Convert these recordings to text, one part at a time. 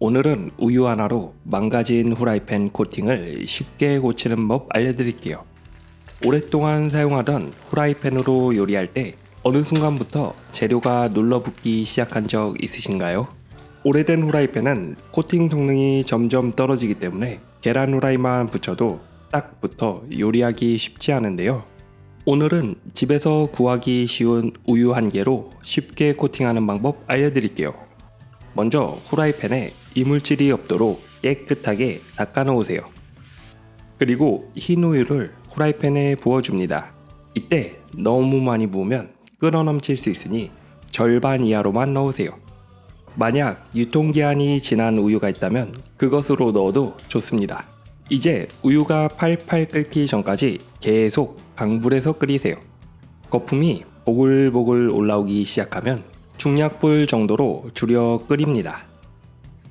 오늘은 우유 하나로 망가진 후라이팬 코팅을 쉽게 고치는 법 알려드릴게요. 오랫동안 사용하던 후라이팬으로 요리할 때 어느 순간부터 재료가 눌러붙기 시작한 적 있으신가요? 오래된 후라이팬은 코팅 성능이 점점 떨어지기 때문에 계란 후라이만 붙여도 딱 붙어 요리하기 쉽지 않은데요. 오늘은 집에서 구하기 쉬운 우유 한 개로 쉽게 코팅하는 방법 알려드릴게요. 먼저 후라이팬에 이물질이 없도록 깨끗하게 닦아 놓으세요. 그리고 흰 우유를 후라이팬에 부어줍니다. 이때 너무 많이 부으면 끓어 넘칠 수 있으니 절반 이하로만 넣으세요. 만약 유통기한이 지난 우유가 있다면 그것으로 넣어도 좋습니다. 이제 우유가 팔팔 끓기 전까지 계속 강불에서 끓이세요. 거품이 보글보글 올라오기 시작하면 중약불 정도로 줄여 끓입니다.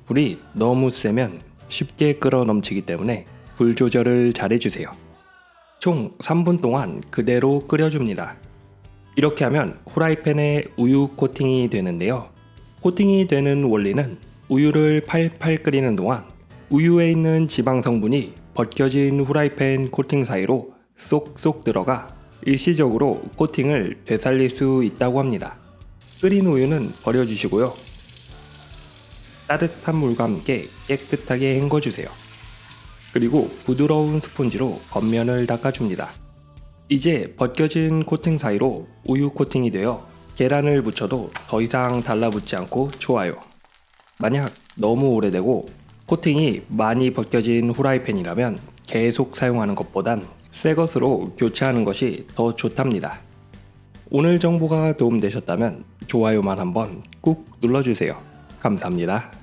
불이 너무 세면 쉽게 끓어 넘치기 때문에 불 조절을 잘 해주세요. 총 3분 동안 그대로 끓여줍니다. 이렇게 하면 후라이팬에 우유 코팅이 되는데요. 코팅이 되는 원리는 우유를 팔팔 끓이는 동안 우유에 있는 지방 성분이 벗겨진 후라이팬 코팅 사이로 쏙쏙 들어가 일시적으로 코팅을 되살릴 수 있다고 합니다. 끓인 우유는 버려주시고요. 따뜻한 물과 함께 깨끗하게 헹궈주세요. 그리고 부드러운 스펀지로 겉면을 닦아줍니다. 이제 벗겨진 코팅 사이로 우유 코팅이 되어 계란을 붙여도 더 이상 달라붙지 않고 좋아요. 만약 너무 오래되고 코팅이 많이 벗겨진 후라이팬이라면 계속 사용하는 것보단 새 것으로 교체하는 것이 더 좋답니다. 오늘 정보가 도움되셨다면 좋아요만 한번 꾹 눌러주세요. 감사합니다.